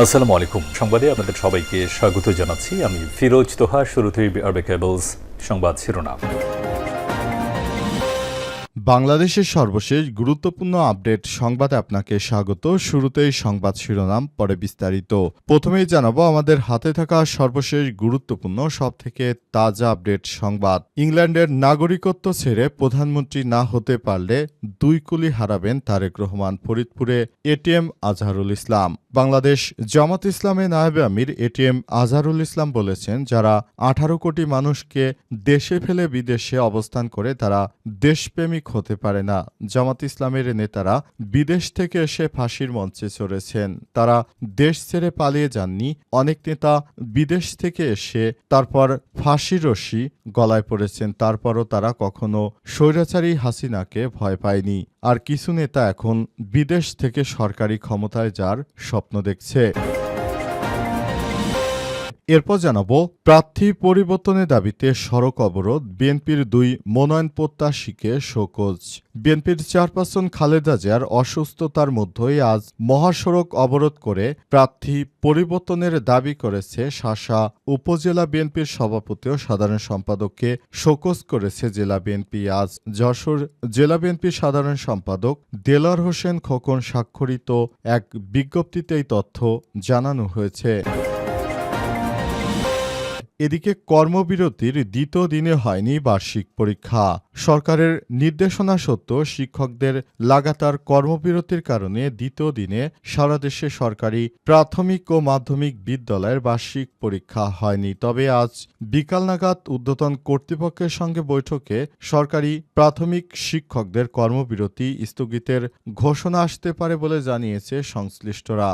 আসসালামু আলাইকুম। সংবাদে আপনাদের সবাইকে স্বাগত জানাচ্ছি। আমি ফিরোজ তোহা, শুরুতেই আরবে কেবলস সংবাদ শিরোনাম। বাংলাদেশের সর্বশেষ গুরুত্বপূর্ণ আপডেট সংবাদে আপনাকে স্বাগত। শুরুতেই সংবাদ শিরোনাম, পরে বিস্তারিত। প্রথমেই জানাব, আমাদের হাতে থাকা সর্বশেষ গুরুত্বপূর্ণ সব থেকে তাজা আপডেট সংবাদ। ইংল্যান্ডের নাগরিকত্ব ছেড়ে প্রধানমন্ত্রী না হতে পারলে দুই কুলি হারাবেন তারেক রহমান ফরিদপুরে এটিএম আজহারুল ইসলাম। বাংলাদেশ জামাত ইসলামে নায়েবে আমির এটিএম আজহারুল ইসলাম বলেছেন, যারা আঠারো কোটি মানুষকে দেশে ফেলে বিদেশে অবস্থান করে তারা দেশপ্রেমিক হতে পারে না। জামাত ইসলামের নেতারা বিদেশ থেকে এসে ফাঁসির মঞ্চে চড়েছেন। তারা দেশ ছেড়ে পালিয়ে যাননি। অনেক নেতা বিদেশ থেকে এসে তারপর ফাঁসির রশি গলায় পড়েছেন। তারপরও তারা কখনো স্বৈরাচারী হাসিনাকে ভয় পায়নি। আর কিছু নেতা এখন বিদেশ থেকে সরকারি ক্ষমতায় যার স্বপ্ন দেখছে। এরপর জানাব, প্রার্থী পরিবর্তনের দাবিতে সড়ক অবরোধ, বিএনপির দুই মনোনয়ন প্রত্যাশীকে শোকজ। বিএনপির চেয়ারপারসন খালেদা জিয়ার অসুস্থতার মধ্যেই আজ মহাসড়ক অবরোধ করে প্রার্থী পরিবর্তনের দাবি করেছে শাসা। উপজেলা বিএনপির সভাপতি ও সাধারণ সম্পাদককে শোকজ করেছে জেলা বিএনপি আজ। যশোর জেলা বিএনপির সাধারণ সম্পাদক দেলার হোসেন খোকন স্বাক্ষরিত এক বিজ্ঞপ্তিতে এই তথ্য জানানো হয়েছে। এদিকে কর্মবিরতির দ্বিতীয় দিনে হয়নি বার্ষিক পরীক্ষা। সরকারের নির্দেশনা সত্ত্বেও শিক্ষকদের লাগাতার কর্মবিরতির কারণে দ্বিতীয় দিনে সারা দেশে সরকারি প্রাথমিক ও মাধ্যমিক বিদ্যালয়ের বার্ষিক পরীক্ষা হয়নি। তবে আজ বিকাল নাগাদ ঊর্ধ্বতন কর্তৃপক্ষের সঙ্গে বৈঠকে সরকারি প্রাথমিক শিক্ষকদের কর্মবিরতি স্থগিতের ঘোষণা আসতে পারে বলে জানিয়েছে সংশ্লিষ্টরা।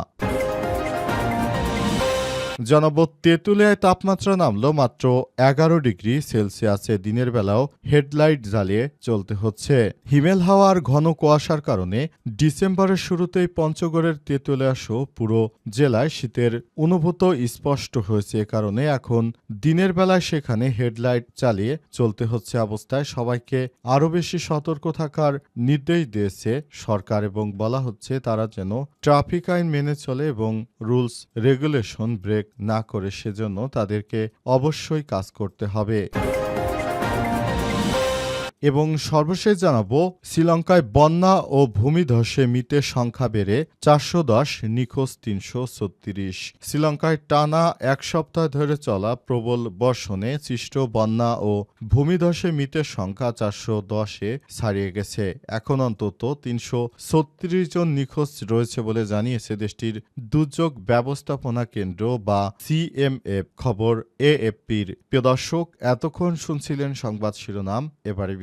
জানাব তেঁতুলিয়ায় তাপমাত্রা নামলো মাত্র এগারো ডিগ্রি সেলসিয়াসে দিনের বেলাও হেডলাইট জ্বালিয়ে চলতে হচ্ছে। হিমেল হাওয়ার ঘন কুয়াশার কারণে ডিসেম্বরের শুরুতেই পঞ্চগড়ের তেঁতুলিয়া সহ পুরো জেলায় শীতের অনুভূত স্পষ্ট হয়েছে কারণে এখন দিনের বেলায় সেখানে হেডলাইট চালিয়ে চলতে হচ্ছে অবস্থায়। সবাইকে আরও বেশি সতর্ক থাকার নির্দেশ দিয়েছে সরকার এবং বলা হচ্ছে তারা যেন ট্রাফিক আইন মেনে চলে এবং রুলস, রেগুলেশন, ব্রেক না করে সেজন্য তাদেরকে অবশ্যই কাজ করতে হবে। এবং সর্বশেষ জানাব, শ্রীলঙ্কায় বন্যা ও ভূমিধসে মৃতের সংখ্যা বেড়ে চারশো দশ, নিখোঁজ তিনশো ছত্রিশ। শ্রীলঙ্কায় টানা এক সপ্তাহ ধরে চলা প্রবল বর্ষণে সৃষ্ট বন্যা ও ভূমিধসে মৃতের সংখ্যা চারশো দশে ছাড়িয়ে গেছে। এখন অন্তত তিনশো ছত্রিশ জন নিখোঁজ রয়েছে বলে জানিয়েছে দেশটির দুর্যোগ ব্যবস্থাপনা কেন্দ্র বা সিএমএফ। খবর এএফপির। প্রিয় দর্শক, এতক্ষণ শুনছিলেন সংবাদ শিরোনাম এবারে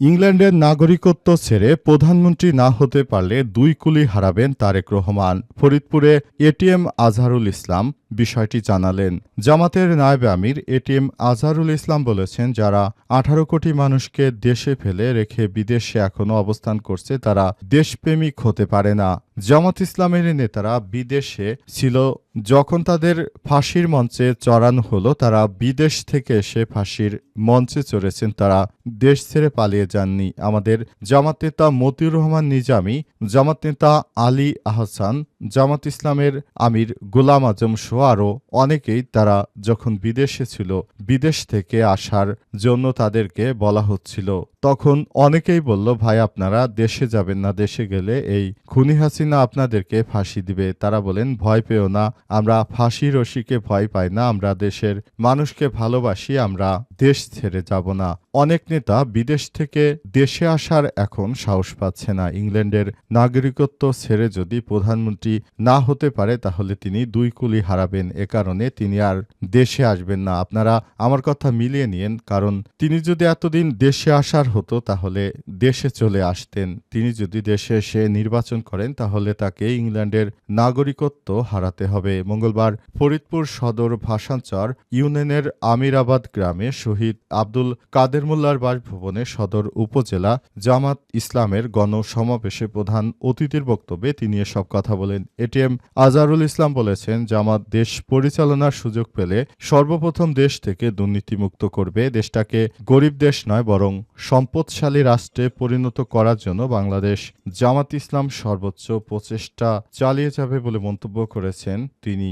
ইংল্যান্ডের নাগরিকত্ব ছেড়ে প্রধানমন্ত্রী না হতে পারলে দুই কুলি হারাবেন তারেক রহমান। ফরিদপুরে এটিএম আজহারুল ইসলাম বিষয়টি জানালেন। জামাতের নায়েবে আমির এটিএম আজহারুল ইসলাম বলেছেন, যারা আঠারো কোটি মানুষকে দেশে ফেলে রেখে বিদেশে এখনও অবস্থান করছে, তারা দেশপ্রেমিক হতে পারে না। জামাত ইসলামের নেতারা বিদেশে ছিল, যখন তাদের ফাঁসির মঞ্চে চড়ানো হলো, তারা বিদেশ থেকে এসে ফাঁসির মঞ্চে চড়েছেন, তারা দেশ ছেড়ে পালিয়ে যাননি। আমাদের জামাত নেতা মতিউর রহমান নিজামী, জামাত নেতা আলী আহসান জামাত ইসলামের আমির গোলাম আজম সহ আরও অনেকেই তারা যখন বিদেশে ছিল, বিদেশ থেকে আসার জন্য তাদেরকে বলা হচ্ছিল। তখন অনেকেই বলল, ভাই, আপনারা দেশে যাবেন না, দেশে গেলে এই খুনি হাসিনা আপনাদেরকে ফাঁসি দিবে। তারা বলেন, ভয় পেও না, আমরা ফাঁসি রশিকে ভয় পাই না, আমরা দেশের মানুষকে ভালোবাসি, আমরা দেশ ছেড়ে যাব না। অনেক নেতা বিদেশ থেকে দেশে আসার এখন সাহস পাচ্ছে না। ইংল্যান্ডের নাগরিকত্ব ছেড়ে যদি প্রধানমন্ত্রী না হতে পারে, তাহলে তিনি দুই কুলি হারাবেন। এ কারণে তিনি আর দেশে আসবেন না। আপনারা আমার কথা মিলিয়ে নিয়েন, কারণ তিনি যদি এতদিন দেশে আসার হতো, তাহলে দেশে চলে আসতেন। তিনি যদি দেশে এসে নির্বাচন করেন, তাহলে তাকে ইংল্যান্ডের নাগরিকত্ব হারাতে হবে। মঙ্গলবার ফরিদপুর সদর ভাষাঞ্চর ইউনিয়নের আমিরাবাদ গ্রামে শহীদ আব্দুল কাদের মোল্লার বাসভবনে সদর উপজেলা জামাত ইসলামের গণসমাবেশে প্রধান অতিথির বক্তব্যে তিনি এসব কথা বলেন। এটিএম আজারুল ইসলাম বলেছেন, জামাত দেশ পরিচালনার সুযোগ পেলে সর্বপ্রথম দেশ থেকে দুর্নীতিমুক্ত করবে। দেশটাকে গরিব দেশ নয়, বরং সম্পদশালী রাষ্ট্রে পরিণত করার জন্য বাংলাদেশ জামাত ইসলাম সর্বোচ্চ প্রচেষ্টা চালিয়ে যাবে বলে মন্তব্য করেছেন তিনি।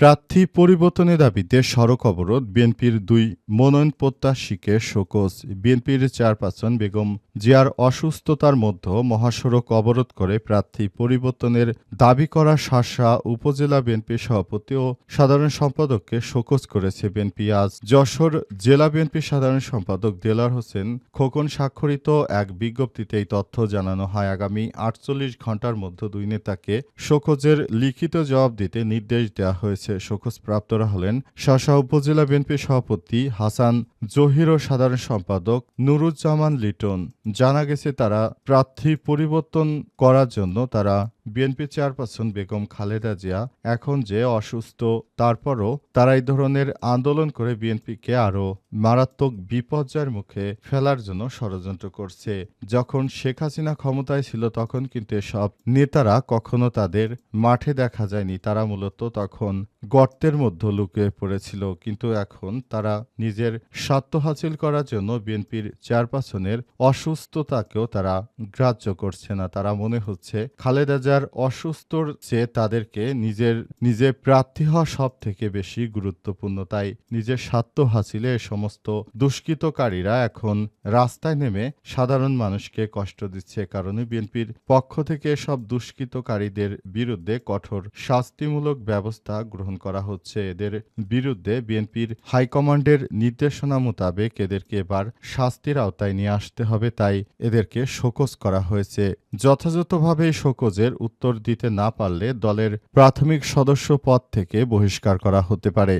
প্রার্থী পরিবর্তনের দাবিতে সড়ক অবরোধ। বিএনপির দুই মনোনয়ন প্রত্যাশীকে শোকজ। বিএনপির চেয়ারপারসন বেগম জিয়ার অসুস্থতার মধ্যে মহাসড়ক অবরোধ করে প্রার্থী পরিবর্তনের দাবি করা শাসা উপজেলা বিএনপি সভাপতি ও সাধারণ সম্পাদককে শোকজ করেছে বিএনপি আজ। যশোর জেলা বিএনপি সাধারণ সম্পাদক দেলার হোসেন খোকন স্বাক্ষরিত এক বিজ্ঞপ্তিতে এই তথ্য জানানো হয়। আগামী আটচল্লিশ ঘণ্টার মধ্যে দুই নেতাকে শোকজের লিখিত জবাব দিতে নির্দেশ দেওয়া হয়েছে। শোকজ প্রাপ্তরা হলেন শাসা উপজেলা বিএনপি সভাপতি হাসান জহির ও সাধারণ সম্পাদক নুরুজ্জামান লিটন। জানা গেছে তারা প্রার্থী পরিবর্তন করার জন্য তারা বিএনপি চেয়ারপারসন বেগম খালেদা জিয়া এখন যে অসুস্থ, তারপরও তারা এই ধরনের আন্দোলন করে বিএনপিকে আরও মারাত্মক বিপর্যয়ের মুখে ফেলার জন্য ষড়যন্ত্র করছে। যখন শেখ হাসিনা ক্ষমতায় ছিল তখন কিন্তু এসব নেতারা কখনো তাদের মাঠে দেখা যায়নি। তারা মূলত তখন গর্তের মধ্যে লুকিয়ে পড়েছিল। কিন্তু এখন তারা নিজের স্বার্থ হাসিল করার জন্য বিএনপির চেয়ারপারসনের অসুস্থতাকেও তারা গ্রাহ্য করছে না। তারা মনে হচ্ছে খালেদা অসুস্থর চেয়ে তাদেরকে নিজের, নিজে প্রার্থী হওয়া সব থেকে বেশি গুরুত্বপূর্ণ। তাই নিজের স্বার্থ হাসিলে সমস্ত দুষ্কৃতকারীরা এখন রাস্তায় নেমে সাধারণ মানুষকে কষ্ট দিচ্ছে। কারণে বিএনপির পক্ষ থেকে সব দুষ্কৃতকারীদের বিরুদ্ধে কঠোর শাস্তিমূলক ব্যবস্থা গ্রহণ করা হচ্ছে। এদের বিরুদ্ধে বিএনপির হাইকমান্ডের নির্দেশনা মোতাবেক এদেরকে এবার শাস্তির আওতায় নিয়ে আসতে হবে। তাই এদেরকে শোকজ করা হয়েছে। যথাযথভাবে শোকজের উত্তর দিতে না পারলে দলের প্রাথমিক সদস্য পদ থেকে বহিষ্কার করা হতে পারে।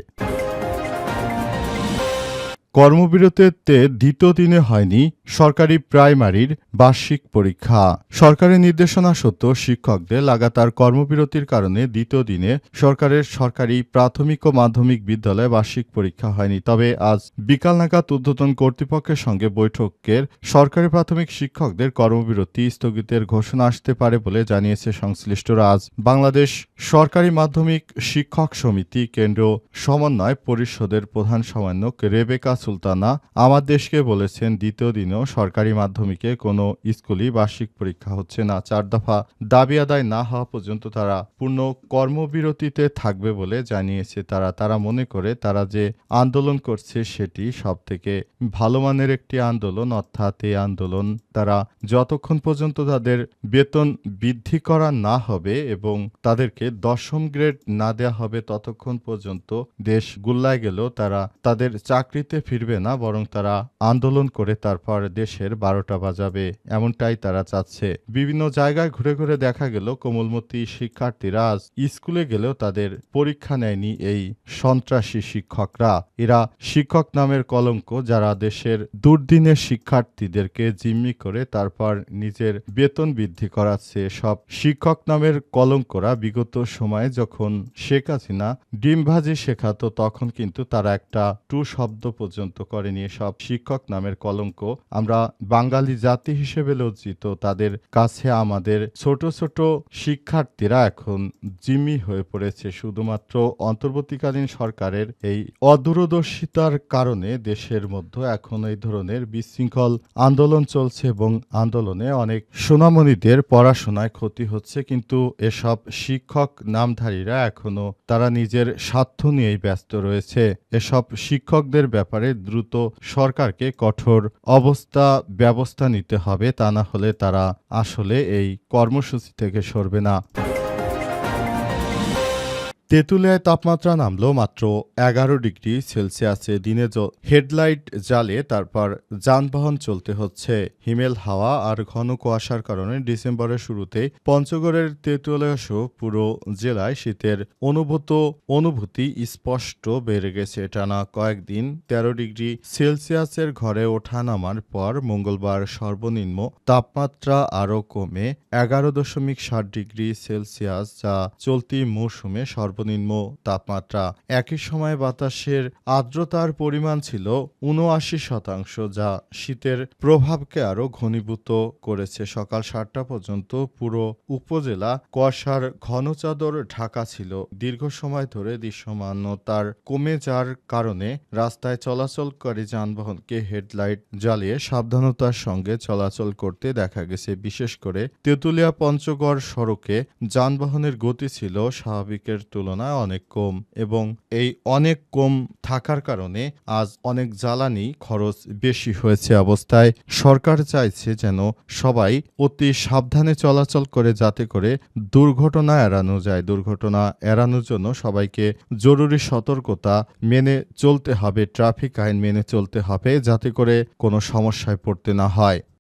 কর্মবিরতিতে দ্বিতীয় দিনে হয়নি সরকারি প্রাইমারির বার্ষিক পরীক্ষা। সরকারের নির্দেশনা সত্ত্বেও শিক্ষকদের লাগাতার কর্মবিরতির কারণে দ্বিতীয় দিনে সরকারের সরকারি প্রাথমিক ও মাধ্যমিক বিদ্যালয়ে বার্ষিক পরীক্ষা হয়নি। তবে আজ বিকাল নাগাদ ঊর্ধ্বতন কর্তৃপক্ষের সঙ্গে বৈঠকের সরকারি প্রাথমিক শিক্ষকদের কর্মবিরতি স্থগিতের ঘোষণা আসতে পারে বলে জানিয়েছে সংশ্লিষ্টরা। আজ বাংলাদেশ সরকারি মাধ্যমিক শিক্ষক সমিতি কেন্দ্র সমন্বয় পরিষদের প্রধান সমন্বয়ক রেবেকা সুলতানা, আমার দেশকে বলেছেন দ্বিতীয় দিনেও সরকারি মাধ্যমিকে কোনো স্কুলই বার্ষিক পরীক্ষা হচ্ছে না। চার দফা দাবি আদায় না হওয়া পর্যন্ত তারা পূর্ণ কর্মবিরতিতে থাকবে বলে জানিয়েছে তারা। তারা মনে করে তারা যে আন্দোলন করছে সেটি সব থেকে ভালো মানের একটি আন্দোলন, অর্থাৎ এই আন্দোলন তারা যতক্ষণ পর্যন্ত তাদের বেতন বৃদ্ধি করা না হবে এবং তাদেরকে দশম গ্রেড না দেয়া হবে, ততক্ষণ পর্যন্ত দেশ গুল্লায় গেলেও তারা তাদের চাকরিতে ফিরবে না, বরং তারা আন্দোলন করে তারপর দেশের বারোটা বাজাবে, এমনটাই তারা চাচ্ছে। বিভিন্ন জায়গায় ঘুরে ঘুরে দেখা গেল, কোমলমতি শিক্ষার্থীরা আজ স্কুলে গেলেও তাদের পরীক্ষা নেয়নি এই সন্ত্রাসী শিক্ষকরা। এরা শিক্ষক নামের কলঙ্ক, যারা দেশের দুর্দিনের শিক্ষার্থীদেরকে জিম্মি করে তারপর নিজের বেতন বৃদ্ধি করাচ্ছে। সব শিক্ষক নামের কলঙ্করা বিগত সময়ে যখন শেখ হাসিনা ডিম ভাজি শেখাতো, তখন কিন্তু তারা একটা টু শব্দ পর্যন্ত করেনি সব শিক্ষক নামের কলঙ্ক আমরা বাঙালি জাতি হিসেবে লজ্জিত। তাদের কাছে আমাদের ছোট ছোট শিক্ষার্থীরা এখন জিম্মি হয়ে পড়েছে। শুধুমাত্র অন্তর্বর্তীকালীন সরকারের এই অদূরদর্শিতার কারণে দেশের মধ্যে এখন এই ধরনের বিশৃঙ্খল আন্দোলন চলছে এবং আন্দোলনে অনেক সোনামণিদের পড়াশোনায় ক্ষতি হচ্ছে। কিন্তু এসব শিক্ষক নামধারীরা এখনও তারা নিজের স্বার্থ নিয়েই ব্যস্ত রয়েছে। এসব শিক্ষকদের ব্যাপারে দ্রুত সরকারকে কঠোর অবস্থা ব্যবস্থা নিতে হবে, তা না হলে তারা আসলে এই কর্মসূচি থেকে সরবে না। তেঁতুলিয়ায় তাপমাত্রা নামলো মাত্র এগারো ডিগ্রি সেলসিয়াসে। দিনে হেডলাইট জ্বালিয়ে তারপর যানবাহন চলতে হচ্ছে। হিমেল হাওয়া আর ঘন কুয়াশার কারণে ডিসেম্বরের শুরুতে পঞ্চগড়ের তেঁতুলিয়া সহ পুরো জেলায় শীতের অনুভূত অনুভূতি স্পষ্ট বেড়ে গেছে। টানা কয়েকদিন তেরো ডিগ্রি সেলসিয়াসের ঘরে ওঠা নামার পর মঙ্গলবার সর্বনিম্ন তাপমাত্রা আরও কমে এগারো দশমিক ষাট ডিগ্রি সেলসিয়াস, যা চলতি মৌসুমে সর্বনিম্ন তাপমাত্রা। একই সময় বাতাসের আর্দ্রতার পরিমাণ ছিল উনআশি শতাংশ, যা শীতের প্রভাবকে আরও ঘনীভূত করেছে। সকাল সাতটা পর্যন্ত পুরো উপজেলা কুয়াশার ঘন চাদর ঢাকা ছিল। দীর্ঘ সময় ধরে দৃশ্যমানতার কমে যাওয়ার কারণে রাস্তায় চলাচলকারী যানবাহনকে হেডলাইট জ্বালিয়ে সাবধানতার সঙ্গে চলাচল করতে দেখা গেছে। বিশেষ করে তেঁতুলিয়া পঞ্চগড় সড়কে যানবাহনের গতি ছিল স্বাভাবিকের তুলনায় অনেক কম এবং এই অনেক কম থাকার কারণে আজ অনেক জ্বালানি খরচ বেশি হয়েছে অবস্থায়। সরকার চাইছে যেন সবাই অতি সাবধানে চলাচল করে যাতে করে দুর্ঘটনা এড়ানো যায়। দুর্ঘটনা এড়ানোর জন্য সবাইকে জরুরি সতর্কতা মেনে চলতে হবে, ট্রাফিক আইন মেনে চলতে হবে যাতে করে কোনো সমস্যায় পড়তে না হয়।